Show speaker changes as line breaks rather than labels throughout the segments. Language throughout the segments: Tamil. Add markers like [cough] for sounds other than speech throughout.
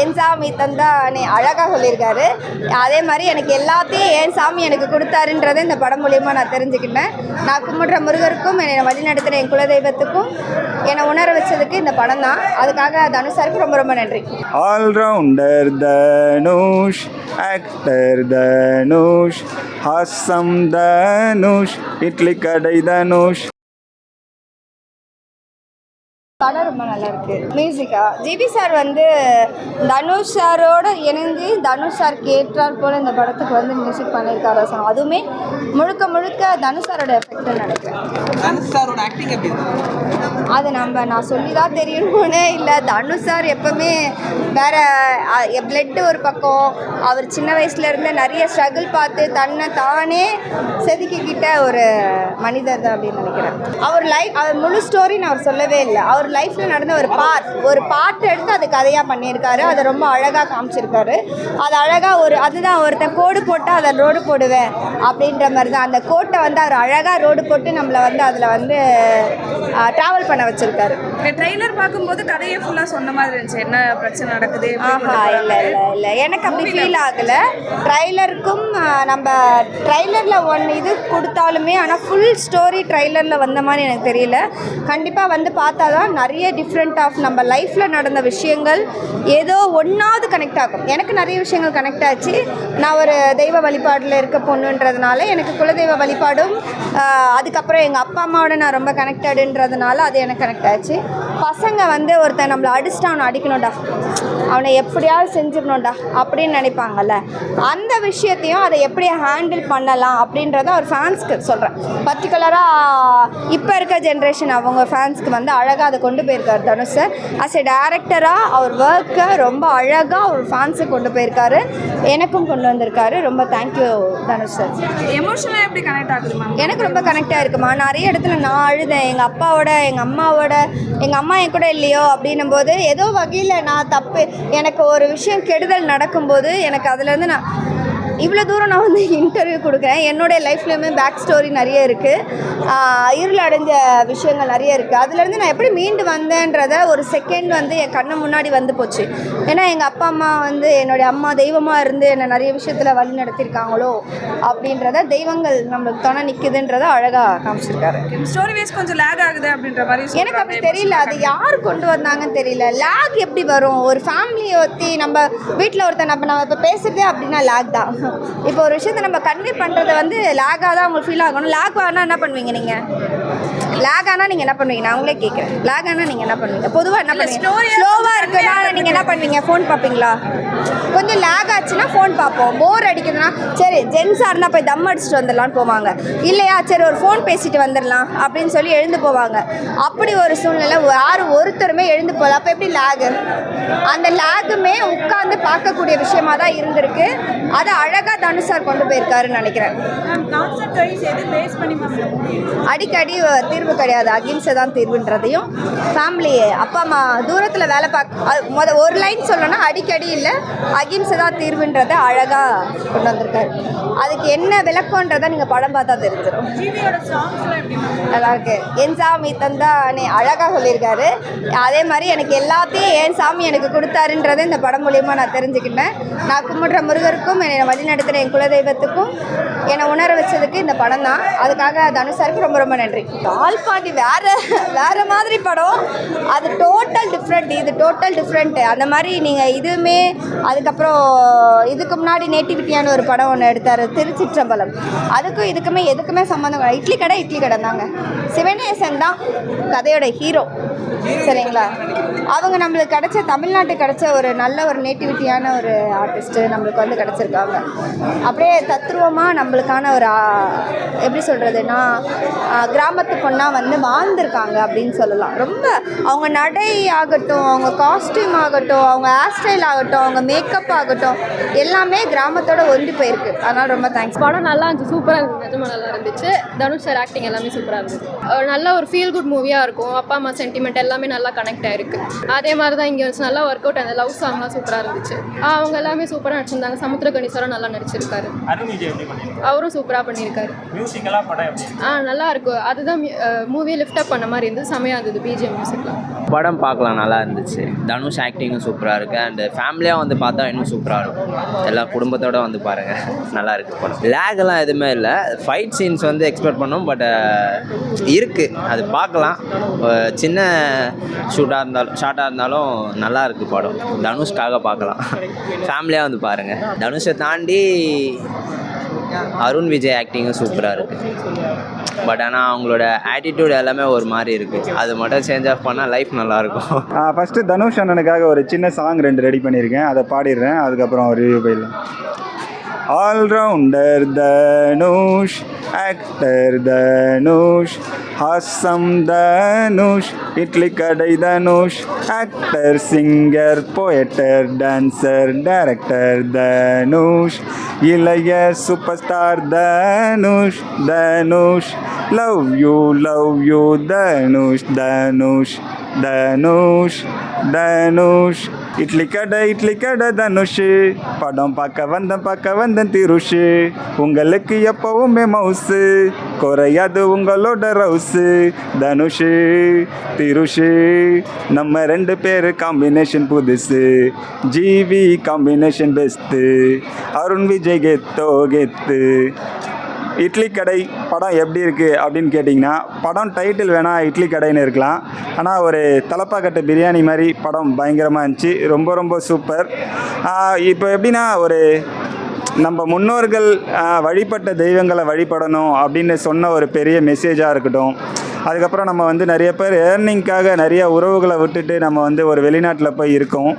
என் சாமி தந்தா நீ அழகாக சொல்லியிருக்காரு. அதே மாதிரி எனக்கு எல்லாத்தையும் என் சாமி எனக்கு கொடுத்தாருன்றதை இந்த படம் மூலியமாக நான் தெரிஞ்சுக்கிட்டேன். நான் கும்பிடுற முருகருக்கும் என்னை வழிநடத்துகிற என் குலதெய்வத்துக்கும் என்னை உணர வச்சதுக்கு இந்த படம் தான். அதுக்காக தனுஷாருக்கு ரொம்ப ரொம்ப நன்றி.
All rounder Dhanush actor Dhanush awesome Dhanush Idli Kadai Dhanush
படம் ரொம்ப நல்லா இருக்கு மியூசிக்கா ஜிபி சார் வந்து தனுஷ் சாரோட இணைந்து தனுஷ் சார் கேட்டார் போல இந்த படத்துக்கு வந்து மியூசிக் பண்ணியிருக்காரு சொன்னோம் அதுவுமே முழுக்க முழுக்க தனுஷ் சாரோட எஃபெக்ட்னு நினைக்கிறேன். அது நம்ம நான் சொல்லி தான் தெரியணும்னு இல்லை. தனுஷ் சார் எப்பவுமே வேற பிளட்டு ஒரு பக்கம். அவர் சின்ன வயசுல இருந்து நிறைய ஸ்ட்ரகிள் பார்த்து தன்னை தானே செதுக்கிக்கிட்ட ஒரு மனிதர் தான் அப்படின்னு நினைக்கிறேன். அவர் லைஃப் அவர் முழு ஸ்டோரின்னு அவர் சொல்லவே இல்லை. அவர் லைஃப்பில் நடந்த ஒரு பார்ட் ஒரு பார்ட் எடுத்து அது கதையாக பண்ணியிருக்காரு. அதை ரொம்ப அழகாக காமிச்சிருக்காரு. அது அழகாக ஒரு அதுதான் ஒருத்தன் கோடு போட்டால் அதை ரோடு போடுவேன் அப்படின்ற மாதிரி தான் அந்த கோட்டை வந்து அவர் அழகாக ரோடு போட்டு நம்மளை வந்து அதில் வந்து ட்ராவல் பண்ண வச்சுருக்காரு.
ட்ரெய்லர் பார்க்கும்போது கதையை ஃபுல்லாக சொன்ன மாதிரி இருந்துச்சு. என்ன பிரச்சனை நடக்குது
ஆஹா இல்லை இல்லை இல்லை. எனக்கு அப்படி ஃபீல் ஆகலை. ட்ரைலருக்கும் நம்ம ட்ரைலரில் ஒன் இது கொடுத்தாலுமே ஆனால் ஃபுல் ஸ்டோரி ட்ரைலரில் வந்த மாதிரி எனக்கு தெரியல. கண்டிப்பாக வந்து பார்த்தா தான் நிறைய டிஃப்ரெண்ட் ஆஃப் நம்ம லைஃப்பில் நடந்த விஷயங்கள் ஏதோ ஒன்றாவது கனெக்ட் ஆகும். எனக்கு நிறைய விஷயங்கள் கனெக்ட் ஆச்சு. நான் ஒரு தெய்வ வழிபாடில் இருக்க பொண்ணுன்றதுனால எனக்கு குலதெய்வ வழிபாடும் அதுக்கப்புறம் எங்கள் அப்பா அம்மாவோட நான் ரொம்ப கனெக்டடுன்றதுனால அது எனக்கு கனெக்ட் ஆச்சு. பசங்க வந்து ஒருத்தன் நம்மளை அடிச்சுட்டு அவனை அடிக்கணும்டா. அவனை எப்படியாவது செஞ்சிடணும்டா அப்படின்னு நினைப்பாங்கல்ல. அந்த விஷயத்தையும் அதை எப்படி ஹேண்டில் பண்ணலாம் அப்படின்றத ஒரு ஃபேன்ஸ்க்கு சொல்கிறேன் பர்டிகுலராக இப்போ இருக்க ஜென்ரேஷன் அவங்க ஃபேன்ஸ்க்கு வந்து அழகாக அதை கொண்டு போயிருக்காரு தனுஷ் சார் அஸ் எ டேரக்டராக அவர் ஒர்க்கை ரொம்ப அழகாக அவர் ஃபேன்ஸுக்கு கொண்டு போயிருக்காரு. எனக்கும் கொண்டு வந்திருக்காரு. ரொம்ப தேங்க்யூ தனுஷ் சார்
எமோஷனலாக எப்படி கனெக்ட் ஆகுது மேம்
எனக்கு ரொம்ப கனெக்டாக இருக்குமா நிறைய இடத்துல நான் அழுதேன். எங்கள் அப்பாவோட எங்கள் அம்மாவோட எங்கள் அம்மா என் கூட இல்லையோ அப்படின்னும் போது ஏதோ வகையில் நான் தப்பு எனக்கு ஒரு விஷயம் கெடுதல் நடக்கும்போது எனக்கு அதுலேருந்து நான் இவ்வளோ தூரம் நான் வந்து இன்டர்வியூ கொடுக்குறேன். என்னுடைய லைஃப்லேயுமே பேக் ஸ்டோரி நிறைய இருக்குது இருள் அடைஞ்ச விஷயங்கள் நிறைய இருக்குது அதுலேருந்து நான் எப்படி மீண்டு வந்தேன்றத ஒரு செகண்ட் வந்து என் கண்ணு முன்னாடி வந்து போச்சு. ஏன்னா எங்கள் அப்பா அம்மா வந்து என்னுடைய அம்மா தெய்வமாக இருந்து என்னை நிறைய விஷயத்தில் வழி நடத்தியிருக்காங்களோ அப்படின்றத தெய்வங்கள் நம்மளுக்கு துணை நிற்குதுன்றத அழகாக காமிச்சிருக்காரு.
ஸ்டோரி வைஸ் கொஞ்சம் லேக் ஆகுது அப்படின்ற மாதிரி
எனக்கு அப்படி தெரியல. அது யார் கொண்டு வந்தாங்கன்னு தெரியல. லேக் எப்படி வரும்? ஒரு ஃபேமிலியை ஒத்தி நம்ம வீட்டில் ஒருத்தன் நம்ம நம்ம இப்போ பேசுகிறதே அப்படின்னா லேக் தான். [laughs] இப்போ ஒரு விஷயத்தை நம்ம கன்வே பண்ணுறது வந்து லேக்காக தான் உங்களுக்கு ஃபீல் ஆகணும். லேக் ஆனால் என்ன பண்ணுவீங்க நீங்கள் லேக் ஆனால் நீங்கள் என்ன பண்ணுவீங்க? நான் உங்களே கேட்குறேன் லேக் ஆனால் நீங்கள் என்ன பண்ணுவீங்க? பொதுவாக என்ன பண்ணுவீங்க? ஸ்லோவாக இருக்குன்னா நீங்கள் என்ன பண்ணுவீங்க? ஃபோன் பார்ப்பீங்களா? கொஞ்சம் லேக் ஆச்சுன்னா ஃபோன் பார்ப்போம். போர் அடிக்குதுன்னா சரி ஜென்ஸாக இருந்தால் போய் தம் அடிச்சுட்டு வந்துடலான்னு போவாங்க. இல்லையா சரி ஒரு ஃபோன் பேசிட்டு வந்துடலாம் அப்படின்னு சொல்லி எழுந்து போவாங்க. அப்படி ஒரு சூழ்நிலை யாரும் ஒருத்தருமே எழுந்து போகல. அப்போ எப்படி லேகு அந்த லேகுமே உட்காந்து பார்க்கக்கூடிய விஷயமா தான் இருந்திருக்கு. அதை அழகாக தனுஷார் கொண்டு போயிருக்காருன்னு நினைக்கிறேன். அடிக்கடி தீர்வு கிடையாது. அகிம்சை தான் தீர்வுன்றதையும் ஃபேமிலி அப்பா அம்மா தூரத்தில் வேலை பார்க்க முத ஒரு லைன் சொல்லணும்னா அடிக்கடி இல்லை. அகிம்சை தான் தீர்வுன்றதை அழகாக கொண்டு வந்திருக்காரு. அதுக்கு என்ன விளக்கன்றதை நீங்கள் படம் பார்த்தா தெரிஞ்சிடும் நல்லா இருக்கு. என் சாமி தந்தா நீ அழகாக சொல்லியிருக்காரு. அதே மாதிரி எனக்கு எல்லாத்தையும் என் சாமி எனக்கு கொடுத்தாருன்றதை இந்த படம் மூலியமாக நான் தெரிஞ்சுக்கிட்டேன். நான் கும்பிடுற முருகருக்கும் என்னை வழிநடத்துகிற என் குலதெய்வத்துக்கும் என்னை உணர வச்சதுக்கு இந்த படம் தான். அதுக்காக தனுஷாருக்கு ரொம்ப ரொம்ப நன்றி. ஆல் பாண்டி வேற வேற மாதிரி படம். அது டோட்டல் டிஃப்ரெண்ட் இது டோட்டல் டிஃப்ரெண்ட் அந்த மாதிரி நீங்கள் இதுவுமே அதுக்கப்புறம் இதுக்கு முன்னாடி நேட்டிவிட்டியான ஒரு படம் ஒன்று எடுத்தார் திருச்சிற்றம்பலம். அதுக்கும் இதுக்குமே எதுக்குமே சம்மந்தம் கிடையாது. இட்லி கடை இட்லி கடை தாங்க சிவனேசன் தான் கதையோட ஹீரோ சரிங்களா? அவங்க நம்மளுக்கு கிடைச்ச தமிழ்நாட்டுக்கு கிடைச்ச ஒரு நல்ல ஒரு நேட்டிவிட்டியான ஒரு ஆர்டிஸ்ட்டு நம்மளுக்கு வந்து கிடச்சிருக்காங்க. அப்படியே தத்ரூபமாக நம்மளுக்கான ஒரு எப்படி சொல்கிறதுனா கிராமத்து பொண்ணாக வந்து வாழ்ந்திருக்காங்க அப்படின்னு சொல்லலாம். ரொம்ப அவங்க நடை ஆகட்டும் அவங்க காஸ்டியூம் ஆகட்டும் அவங்க ஹேர் ஸ்டைல் ஆகட்டும் அவங்க மேக்கப் செட்டப் ஆகட்டும் எல்லாமே கிராமத்தோட ஒன்றி போயிருக்கு. அதனால ரொம்ப தேங்க்ஸ்
படம் நல்லா இருந்துச்சு சூப்பராக இருந்துச்சு நிஜமா நல்லா இருந்துச்சு. தனுஷ் சார் ஆக்டிங் எல்லாமே சூப்பராக இருந்துச்சு. ஒரு நல்ல ஒரு ஃபீல் குட் மூவியாக இருக்கும். அப்பா அம்மா சென்டிமெண்ட் எல்லாமே நல்லா கனெக்ட் ஆயிருக்கு. அதே மாதிரி தான் இங்கே வந்து நல்லா ஒர்க் அவுட் அந்த லவ் சாங்லாம் சூப்பராக இருந்துச்சு. அவங்க எல்லாமே சூப்பராக நடிச்சிருந்தாங்க. சமுத்திரகணி சாரும் நல்லா நடிச்சிருக்காரு. அவரும் சூப்பராக பண்ணியிருக்காரு ஆ நல்லா இருக்கும் அதுதான் மூவியை லிஃப்ட் அப் பண்ண மாதிரி இருந்தது செமையாக இருந்தது பிஜிஎம் மியூசிக்லாம்
படம் பார்க்கலாம் நல்லா இருந்துச்சு. தனுஷ் ஆக்டிங்கும் சூப்பராக இருக்குது அண்டு ஃபேமிலியாக வந்து பார்த்தா இன்னும் சூப்பராக இருக்கும். எல்லா குடும்பத்தோட வந்து பாருங்கள் நல்லா இருக்கு படம் லேகெல்லாம் எதுவுமே இல்லை. ஃபைட் சீன்ஸ் வந்து எக்ஸ்பெக்ட் பண்ணோம் பட் இருக்குது அது பார்க்கலாம். சின்ன ஷூட்டாக இருந்தாலும் ஷார்ட்டாக இருந்தாலும் நல்லா இருக்கு படம். தனுஷ்காக பார்க்கலாம். ஃபேமிலியாக வந்து பாருங்கள் தனுஷை தாண்டி அருண் விஜய் ஆக்டிங்கும் சூப்பராக இருக்குது பட் ஆனால் அவங்களோட ஆட்டிடியூட் எல்லாமே ஒரு மாதிரி இருக்குது அது மட்டும் சேஞ்ச் ஆஃப் பண்ணால் லைஃப் நல்லாயிருக்கும்
ஃபஸ்ட்டு தனுஷ் அண்ணனுக்காக ஒரு சின்ன சாங் ரெண்டு ரெடி பண்ணியிருக்கேன். அதை பாடிடுறேன். அதுக்கப்புறம் ரிவ்யூ போயிடலாம். All rounder Dhanush actor Dhanush awesome Dhanush Idli Kadai Dhanush actor singer poet dancer director Dhanush இளைய super star Dhanush Dhanush love you love you Dhanush Dhanush Dhanush Dhanush Idli Kadai Idli Kadai Dhanush. படம் பார்க்க வந்தேன் பார்க்க வந்தேன் திருஷு. உங்களுக்கு எப்பவுமே மவுசு. குறையாது உங்களோட ரவுசு. தனுஷு திருஷு நம்ம ரெண்டு பேர் காம்பினேஷன் புதுசு. GV combination best Arun Vijay கெத்தோ கெத்து. இட்லி கடை படம் எப்படி இருக்குது அப்படின்னு கேட்டிங்கன்னா படம் டைட்டில் வேணால் இட்லி கடைன்னு இருக்கலாம். ஆனால் ஒரு தலப்பாக்கட்டு பிரியாணி மாதிரி படம் பயங்கரமாக இருந்துச்சு. ரொம்ப ரொம்ப சூப்பர். இப்போ எப்படின்னா ஒரு நம்ம முன்னோர்கள் வழிபட்ட தெய்வங்களை வழிபடணும் அப்படின்னு சொன்ன ஒரு பெரிய மெசேஜாக இருக்கட்டும் அதுக்கப்புறம் நம்ம வந்து நிறைய பேர் ஏர்னிங்க்காக நிறைய உறவுகளை விட்டுட்டு நம்ம வந்து ஒரு வெளிநாட்டில் போய் இருக்கோம்.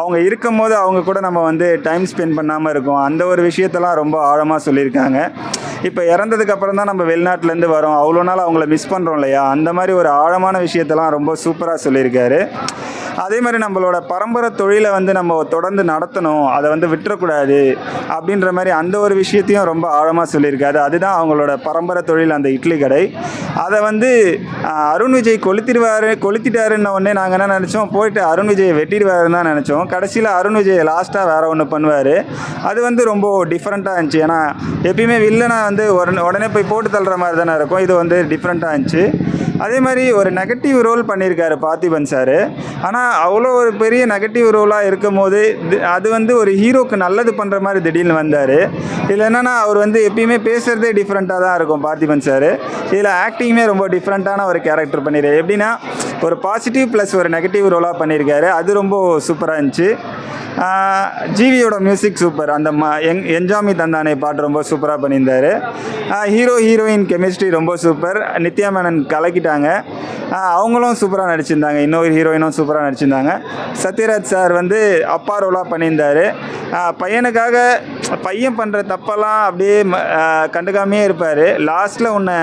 அவங்க இருக்கும் போது அவங்க கூட நம்ம வந்து டைம் ஸ்பெண்ட் பண்ணாமல் இருக்கோம். அந்த ஒரு விஷயத்தெல்லாம் ரொம்ப ஆழமாக சொல்லியிருக்காங்க. இப்போ இறந்ததுக்கு அப்புறம் தான் நம்ம வெளிநாட்டிலேருந்து வரோம். அவ்வளோ நாள் அவங்கள மிஸ் பண்ணுறோம் இல்லையா? அந்த மாதிரி ஒரு ஆழமான விஷயத்தெல்லாம் ரொம்ப சூப்பராக சொல்லியிருக்காரு. அதே மாதிரி நம்மளோட பரம்பரை தொழிலை வந்து நம்ம தொடர்ந்து நடத்தணும் அதை வந்து விட்டுறக்கூடாது அப்படின்ற மாதிரி அந்த ஒரு விஷயத்தையும் ரொம்ப ஆழமாக சொல்லியிருக்காரு. அதுதான் அவங்களோட பரம்பரை தொழில் அந்த இட்லி கடை. அதை வந்து அருண் விஜய் கொளுத்திடுவாரு கொளுத்திட்டாருன்ன உடனே நாங்கள் என்ன நினச்சோம்? போயிட்டு அருண் விஜயை வெட்டிடுவாருன்னு தான் நினச்சோம். கடைசியில் அருண் விஜய் லாஸ்ட்டாக வேறு ஒன்று பண்ணுவார். அது வந்து ரொம்ப டிஃப்ரெண்ட்டாக இருந்துச்சு. ஏன்னா எப்பயுமே வில்லனை வந்து உடனே உடனே போய் போட்டு தள்ளுற மாதிரி தானே இருக்கும். இது வந்து டிஃப்ரெண்ட்டாக இருந்துச்சு. அதே மாதிரி ஒரு நெகட்டிவ் ரோல் பண்ணியிருக்காரு பார்த்திபன் சார். ஆனால் அவ்வளோ ஒரு பெரிய நெகட்டிவ் ரோலாக இருக்கும் போது அது வந்து ஒரு ஹீரோக்கு நல்லது பண்ணுற மாதிரி திடீர்னு வந்தார். இதில் என்னென்னா அவர் வந்து எப்பயுமே பேசுகிறதே டிஃப்ரெண்ட்டாக தான் இருக்கும் பார்த்திபன் சார். இதில் ஆக்டிங்குமே ரொம்ப டிஃப்ரெண்ட்டான ஒரு கேரக்டர் பண்ணியிருக்காரு. எப்படின்னா ஒரு பாசிட்டிவ் ப்ளஸ் ஒரு நெகட்டிவ் ரோலாக பண்ணியிருக்காரு. அது ரொம்ப சூப்பராக இருந்துச்சு. ஜிவியோட மியூசிக் சூப்பர் அந்த ம எங் என்ஜாமி தந்தானே பாட்டு ரொம்ப சூப்பராக பண்ணியிருந்தாரு. ஹீரோ ஹீரோயின் கெமிஸ்ட்ரி ரொம்ப சூப்பர் நித்யா மேனன் கலக்கிட்டாங்க ஆஹ் அவங்களும் சூப்பராக நடிச்சிருந்தாங்க. இன்னொரு ஹீரோயினும் சூப்பராக நடிச்சிருந்தாங்க. சத்யராஜ் சார் வந்து அப்பா ரோலாக பண்ணியிருந்தார். பையனுக்காக பையன் பண்ணுற தப்பெல்லாம் அப்படியே கண்டுக்காமையே இருப்பார். லாஸ்ட்டில் உன்னை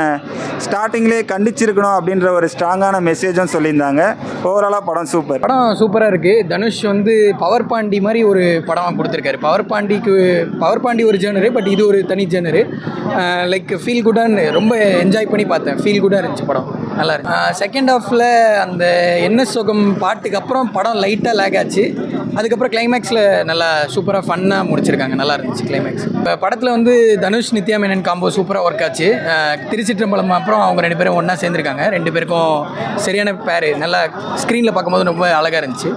ஸ்டார்டிங்லேயே கண்டிச்சிருக்கணும் அப்படின்ற ஒரு ஸ்ட்ராங்கான மெசேஜும் சொல்லியிருந்தாங்க. ஓவராலாக படம் சூப்பர்
படம் சூப்பராக இருக்குது தனுஷ் வந்து பவர் பாண்டி மாதிரி ஒரு படம் கொடுத்துருக்காரு. பவர் பாண்டிக்கு பவர் பாண்டி ஒரு ஜேர்னரு பட் இது ஒரு தனி ஜேர்னரு லைக் ஃபீல் குடான்னு ரொம்ப என்ஜாய் பண்ணி பார்த்தேன். ஃபீல் குடாக இருந்துச்சு படம். நல்லா இருக்கு செகண்ட் ஹாஃபில் அந்த என்ன சுகம் பாட்டுக்கு அப்புறம் படம் லைட்டாக லேக் ஆச்சு. அதுக்கப்புறம் கிளைமேக்ஸில் நல்லா சூப்பராக ஃபன்னாக முடிச்சிருக்காங்க. நல்லா இருந்துச்சு கிளைமேக்ஸ் இப்போ படத்தில் வந்து தனுஷ் நித்யா மேனன் காம்போ சூப்பராக ஒர்க் ஆச்சு. திருச்சிற்றம்பலம் அப்புறம் அவங்க ரெண்டு பேரும் ஒன்றா சேர்ந்துருக்காங்க. ரெண்டு பேருக்கும் சரியான பேர். நல்லா ஸ்க்ரீனில் பார்க்கும்போது ரொம்ப அழகாக இருந்துச்சு.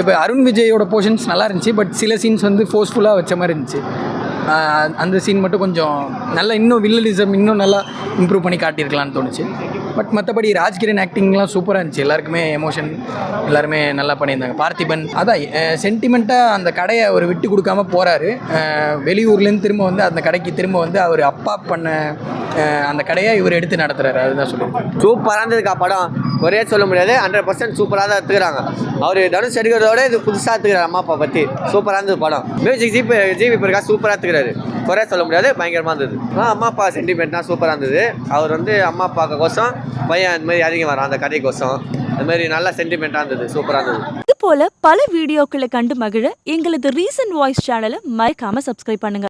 இப்போ அருண் விஜயோட போர்ஷன்ஸ் நல்லா இருந்துச்சு. பட் சில சீன்ஸ் வந்து ஃபோர்ஸ்ஃபுல்லாக வச்ச மாதிரி இருந்துச்சு. அந்த சீன் மட்டும் கொஞ்சம் நல்லா இன்னும் வில்லலிசம் இன்னும் நல்லா இம்ப்ரூவ் பண்ணி காட்டியிருக்கலாம்னு தோணுச்சு. பட் மற்றபடி ராஜ்கிரண் ஆக்டிங்லாம் சூப்பராக இருந்துச்சு. எல்லாருக்குமே எமோஷன் எல்லாருமே நல்லா பண்ணியிருந்தாங்க. பார்த்திபன் அதான் சென்டிமெண்ட்டாக அந்த கடையை அவர் விட்டு கொடுக்காம போகிறாரு வெளியூர்லேருந்து திரும்ப வந்து அந்த கடைக்கு திரும்ப வந்து அவர் அப்பா பண்ண அந்த கடையை இவர் எடுத்து நடத்துகிறாரு அதுதான் சொல்லியிருக்கேன்.
சூப்பராக இருந்ததுக்கா படம்? ஒரே சொல்ல முடியாது. ஹண்ட்ரட் பர்சன்ட் சூப்பராக தான் எடுத்துக்கிறாங்க. அவர் தனுஷ் எடுக்கிறதோட இது புதுசாக எடுத்துக்கிறார் அம்மா அப்பா பற்றி சூப்பராக இருந்தது படம். மியூசிக் ஜிபி ஜிபி பிரகாஷ் சூப்பராக எடுத்துக்கிறாரு. குறைய சொல்ல முடியாது. பயங்கரமாக இருந்தது. அம்மா அப்பா சென்டிமெண்ட்னா சூப்பராக இருந்தது. அவர் வந்து அம்மா அப்பா கோசம் பையன் அது மாதிரி அதிகம் வரான் அந்த கதைக்கோசம். அது மாதிரி நல்ல சென்டிமெண்ட்டாக இருந்தது சூப்பராக இருந்தது.
இது போல பல வீடியோக்களை கண்டு மகிழ எங்களது ரீசன்ட் வாய்ஸ் சேனலை மறக்காமல் சப்ஸ்கிரைப் பண்ணுங்கள்